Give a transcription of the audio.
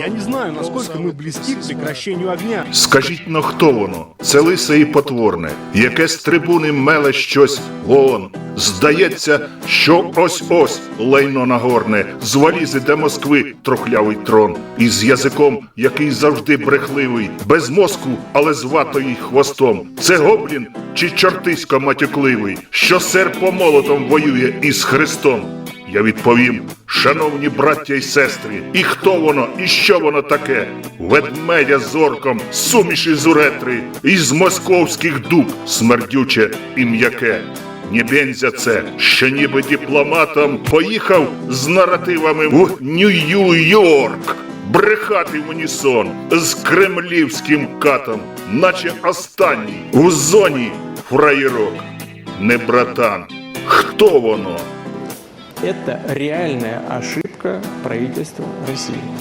Я не знаю, насколько мы близки к прекращению огня. Скажіть но хто воно? Це лисе і потворне, яке з трибуни меле щось вон. Здається, що ось-ось лайно нагорне, звалізи до Москви трохлявий трон, із язиком, який завжди брехливий, без мозку, але з ватою хвостом. Це гоблін чи чортисько матюкливий, що серпом молотом воює із Христом. Я відповім, шановні браття й сестри, і хто воно, і що воно таке? Ведмедя з орком, суміш із уретри, із московських дуб, смердюче і м'яке. Нібензя це, що ніби дипломатом поїхав з наративами в Нью-Йорк. Брехати в унісон з кремлівським катом, наче останній у зоні фраєрок. Не братан, хто воно? Это реальная ошибка правительства России.